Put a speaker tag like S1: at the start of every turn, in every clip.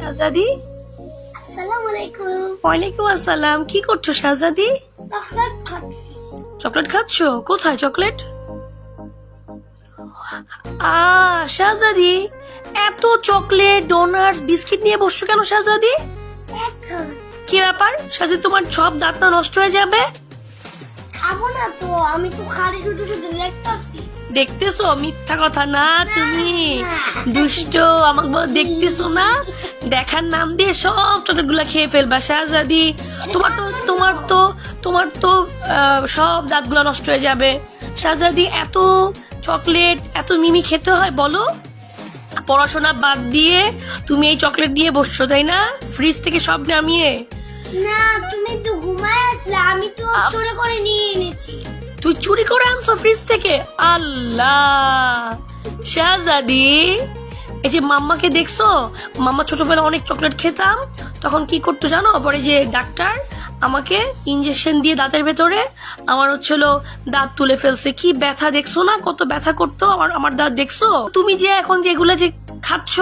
S1: শাহজাদি?
S2: আসসালামু আলাইকুম
S1: ওয়ালাইকুম আসসালাম। কি করছ শাহজাদি?
S2: চকলেট খাচ্ছি।
S1: কোথায় চকলেট? আ শাহজাদি এত চকলেট ডোনাটস বিস্কিট নিয়ে বসছো কেন শাহজাদি? কি ব্যাপার? শাহজাদি তোমার সব দাঁতটা নষ্ট হয়ে যাবে?
S2: খাব না তো আমি তো খালি শুধু শুধু দেখতেছি
S1: দেখতেছো? মিথ্যা কথা না তুমি। দুষ্ট আমাকে বলো দেখতেছো না? দেখার নাম দিয়ে সব চকলেটগুলা খেয়ে ফেলবা শাহজাদি তোমার তো তোমার তো তোমার তো সব দাঁতগুলো নষ্ট হয়ে যাবে। শাহজাদি এত চকলেট এত মিমি খেতে হয় বলো। পড়াশোনা বাদ দিয়ে তুমি এই চকলেট দিয়ে বসছো তাই না? ফ্রিজ থেকে সব নামিয়ে।
S2: না তুমি তো ঘুমায় আসলে আমি তো চোরে করে নিয়ে এনেছি।
S1: তুই চুরি করে আনছো ফ্রিজ থেকে? আল্লাহ। শাহজাদি এই যে মাম্মাকে দেখছ? মাম্মা ছোটবেলা অনেক চকলেট খেতাম। তখন কি করতো জানো? পরে যে ডাক্তার আমাকে ইঞ্জেকশন দিয়ে দাঁতের ভেতরে আমার হচ্ছিল দাঁত তুলে ফেলছে। কি ব্যথা দেখছ না? কত ব্যথা করতো আমার আমার দাঁত দেখছ? তুমি যে এখন যে এগুলো যে খাচ্ছ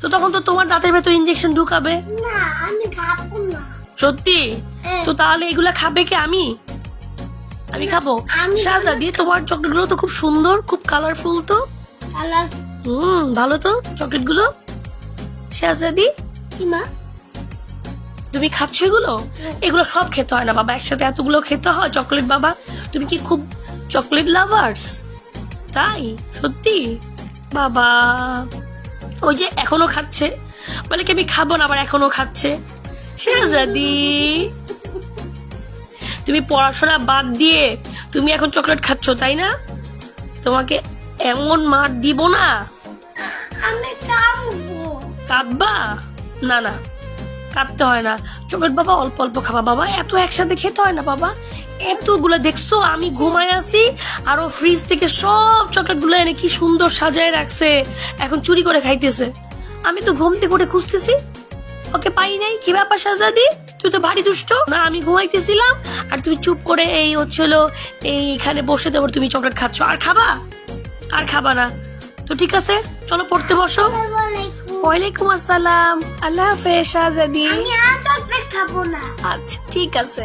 S1: তো তখন তো তোমার দাঁতের ভেতর ইঞ্জেকশন ঢুকাবে।
S2: না আমি খাব না।
S1: সত্যি?
S2: হ্যাঁ।
S1: তো তাহলে এগুলা খাবে কি? আমি? আমি খাব। শাহজাদি তোমার চকলেটগুলো তো খুব সুন্দর খুব কালারফুল তো। হুম ভালো তো চকলেটগুলো শাহজাদি তুমি খাচ্ছ এগুলো? এগুলো সব খেতে হয় না বাবা। একসাথে এতগুলো খেতে হয় চকলেট বাবা। তুমি কি খুব চকলেট লাভার্স তাই? সত্যি? বাবা। ওই যে এখনও খাচ্ছে। বলে কি আমি খাব না আবার এখনও খাচ্ছে। শাহজাদি তুমি পড়াশোনা বাদ দিয়ে তুমি এখন চকলেট খাচ্ছ তাই না? তোমাকে এমন মার দিব না।
S2: আমি
S1: কাঁদবা। না না কাঁদতে হয় না। চকলেট বাবা অল্প অল্প খাবা বাবা। এত একসাথে খেতে হয় না বাবা। এতগুলো দেখছ আমি ঘুমায় আছি আর ও ফ্রিজ থেকে সব চকলেটগুলো এনে কি সুন্দর সাজায় রাখছে। এখন চুরি করে খাইতেছে। আমি তো ঘুম থেকে উঠে খুঁজতেছি। ওকে পাই নাই কি ব্যাপার সাজা সাজাদি? তুই তো ভারী দুষ্ট। না আমি ঘুমাইতেছিলাম আর তুমি চুপ করে এই হচ্ছিল এইখানে বসে দেবো তুমি চকলেট খাচ্ছ। আর খাবা? আর খাবা না। তো ঠিক আছে চলো পড়তে বসো। ওয়ালাইকুম আসসালাম। আল্লাহ হাফেজ শাহজাদি
S2: আমি আর চকলেট খাব না।
S1: আচ্ছা ঠিক আছে।